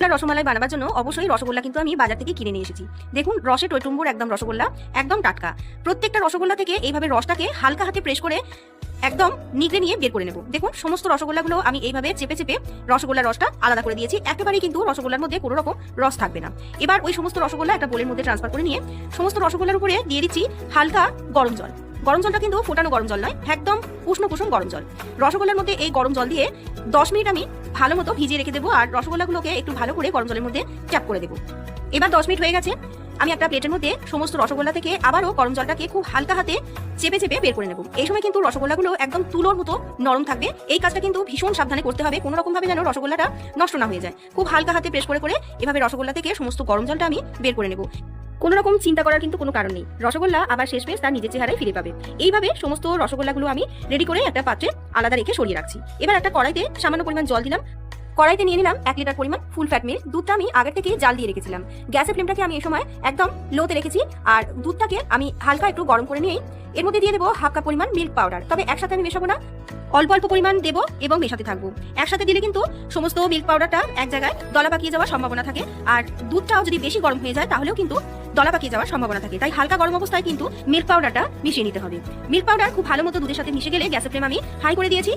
রসগোল্লা রসমালাই বানাবার জন্য অবশ্যই রসগোল্লা কিন্তু আমি বাজার থেকে কিনে নিয়ে এসেছি। দেখুন, রসে টইটুম্বুর একদম রসগোল্লা, একদম টাটকা। প্রত্যেকটা রসগোল্লা থেকে এইভাবে রসটাকে হালকা হাতে প্রেস করে একদম নিগড়ে নিয়ে বের করে নেব। দেখুন, সমস্ত রসগোল্লাগুলো আমি এইভাবে চেপে চেপে রসগোল্লার রসটা আলাদা করে দিয়েছি। একেবারেই কিন্তু রসগোল্লার মধ্যে কোনো রকম রস থাকবে না। এবার ওই সমস্ত রসগোল্লা একটা বোলের মধ্যে ট্রান্সফার করে নিয়ে সমস্ত রসগোল্লার উপরে দিয়ে দিচ্ছি হালকা গরম জল। গরম জলটা কিন্তু ফোটানো গরম জল নয়, একদম উষ্ণ কুসুম গরম জল। রসগোল্লার মধ্যে এই গরম জল দিয়ে দশ মিনিট আমি ভালো মতো ভিজিয়ে রেখে দেবো আর রসগোল্লাগুলোকে একটু ভালো করে গরম জলের মধ্যে চ্যাপ করে দেবো। এবার দশ মিনিট হয়ে গেছে। আমি একটা প্লেটের মধ্যে সমস্ত রসগোল্লা থেকে আবারও গরম জলটাকে খুব হালকা হাতে চেপে চেপে বের করে নেব। এই সময় কিন্তু রসগোল্লাগুলো একদম তুলোর মতো নরম থাকবে। এই কাজটা কিন্তু ভীষণ সাবধানে করতে হবে। কোনো রকম ভাবে যেন রসগোল্লাটা নষ্ট না হয়ে যায়। খুব হালকা হাতে প্রেস করে করে এভাবে রসগোল্লা থেকে সমস্ত গরম জলটা আমি বের করে নেব। কোনো রকম চিন্তা করার কিন্তু কোনো কারণ নেই। রসগোল্লা আবার শেষ শেষমেশ তার নিজের চেহারায় ফিরে পাবে। এইভাবে সমস্ত রসগোল্লাগুলো আমি রেডি করে একটা পাত্রে আলাদা রেখে সরিয়ে রাখছি। এবার একটা কড়াইতে সামান্য পরিমাণ জল দিলাম। কড়াইতে নিয়ে নিলাম এক লিটার পরিমাণ ফুল ফ্যাট মিল্ক দুধটা আমি আগের থেকে জাল দিয়ে রেখেছিলাম। গ্যাসের ফ্লেমটাকে আমি এই সময় একদম লোতে রেখেছি। আর দুধটাকে আমি হালকা একটু গরম করে নিয়েই এর মধ্যে দিয়ে দেবো হাফ কাপ পরিমাণ মিল্ক পাউডার তবে একসাথে আমি মেশাবো না। অল্প অল্প পরিমাণ দেবো এবং মেশাতে থাকব। একসাথে দিলে কিন্তু সমস্ত মিল্ক পাউডারটা এক জায়গায় দলা পাকিয়ে যাওয়ার সম্ভাবনা থাকে। আর দুধটাও যদি বেশি গরম হয়ে যায়, তাহলেও কিন্তু দলা পাকিয়ে যাওয়ার সম্ভাবনা থাকে। তাই হালকা গরম অবস্থায় কিন্তু মিল্ক পাউডারটা মিশিয়ে নিতে হবে। মিল্ক পাউডার খুব ভালো মতো দুধের সাথে মিশে গেলে গ্যাসের ফ্লেম আমি হাই করে দিয়েছি।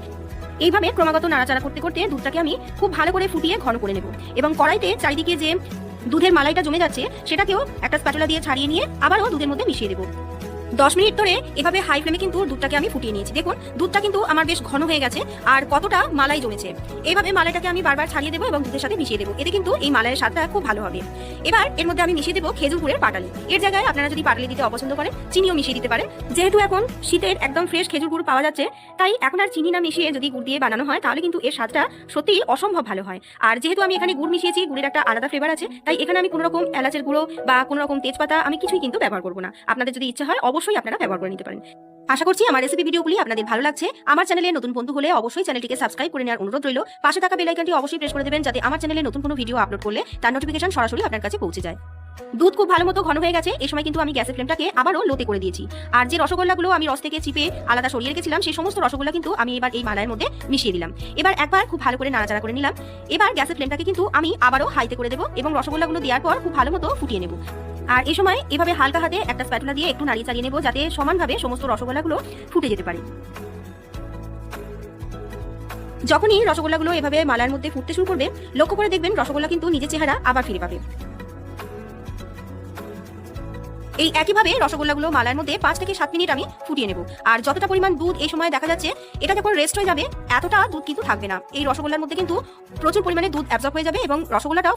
এইভাবে ক্রমাগত নাড়াচাড়া করতে করতে দুধটাকে আমি খুব ভালো করে ফুটিয়ে ঘন করে নেব। এবং কড়াইতে চারিদিকে যে দুধের মালাইটা জমে যাচ্ছে, সেটাকেও একটা স্প্যাটুলা দিয়ে ছাড়িয়ে নিয়ে আবারও দুধের মধ্যে মিশিয়ে দেবো। দশ মিনিট ধরে এভাবে হাই ফ্লেমে কিন্তু দুধটাকে আমি ফুটিয়ে নিয়েছি। দেখুন, দুধটা কিন্তু আমার বেশ ঘন হয়ে গেছে আর কতটা মালাই জমেছে। এইভাবে মালাইটাকে আমি বারবার ছাড়িয়ে দেবো এবং দুধের সাথে মিশিয়ে দেবো। এতে কিন্তু এই মালাইয়ের স্বাদটা খুব ভালো হবে। এবার এর মধ্যে আমি মিশিয়ে দেবো খেজুর গুড়ের পাটালি। এর জায়গায় আপনারা যদি পাটালি দিতে অপছন্দ করেন, চিনিও মিশিয়ে দিতে পারেন। যেহেতু এখন শীতের একদম ফ্রেশ খেজুর গুড় পাওয়া যাচ্ছে, তাই এখন আর চিনি না মিশিয়ে যদি গুড় দিয়ে বানানো হয়, তাহলে কিন্তু এর স্বাদটা সত্যিই অসম্ভব ভালো হয়। আর যেহেতু আমি এখানে গুড় মিশিয়েছি, গুড়ের একটা আলাদা ফ্লেভার আছে, তাই এখানে আমি কোনো রকম এলাচের গুঁড়ো বা কোনো রকম তেজপাতা আমি কিছুই কিন্তু ব্যবহার করব না। আপনাদের যদি ইচ্ছা হয় অবশ্যই আপনারা ব্যবহার করে নিতে পারেন। আশা করছি আমার রেসিপি ভিডিওগুলি আপনাদের ভালো লাগছে। আমার চ্যানেলে নতুন বন্ধু হলে অবশ্যই চ্যানেলটিকে সাবস্ক্রাইব করে নেওয়ার অনুরোধ রইল। পাশে থাকা বেল আইকনটি অবশ্যই প্রেস করে দেবেন যাতে আমার চ্যানেলে নতুন কোনো ভিডিও আপলোড করলে তার নোটিফিকেশন সরাসরি আপনার কাছে পৌঁছে যায়। দুধ খুব ভালো মতো ঘন হয়ে গেছে এই সময় কিন্তু আমি গ্যাসের ফ্লেমটাকে আবারও লোতে করে দিয়েছি। আর যে রসগোল্লাগুলো আমি রস থেকে চিপে আলাদা সরিয়ে রেখেছিলাম সেই সমস্ত রসগোল্লা কিন্তু আমি এবার এই মালাইয়ের মধ্যে মিশিয়ে দিলাম। এবার একবার খুব ভালো করে নাড়াচাড়া করে নিলাম। এবার গ্যাসের ফ্লেমটাকে কিন্তু আমি আবারও হাইতে করে দেবো এবং রসগোল্লাগুলো দেওয়ার পর খুব ভালো মতো ফুটিয়ে নেব। আর এই সময় এভাবে হালকা হাতে একটা স্প্যাটুলা দিয়ে একটু নাড়িয়ে চালিয়ে নেব যাতে সমানভাবে সমস্ত রসগোল্লাগুলো ফুটে যেতে পারে। যখনই রসগোল্লাগুলো এভাবে মালার মধ্যে ফুটতে শুরু করবে, লক্ষ্য করে দেখবেন রসগোল্লা কিন্তু নিজের চেহারা আবার ফিরে পাবে। এই একইভাবে রসগোল্লাগুলো মালার মধ্যে পাঁচ থেকে সাত মিনিট আমি ফুটিয়ে নেব। আর যতটা পরিমাণ দুধ এই সময় দেখা যাচ্ছে, এটা যখন রেস্ট হয়ে যাবে, এতটা দুধ কিন্তু থাকবে না। এই রসগোল্লার মধ্যে কিন্তু প্রচুর পরিমাণে দুধ অ্যাবজর্ব হয়ে যাবে এবং রসগোল্লাটাও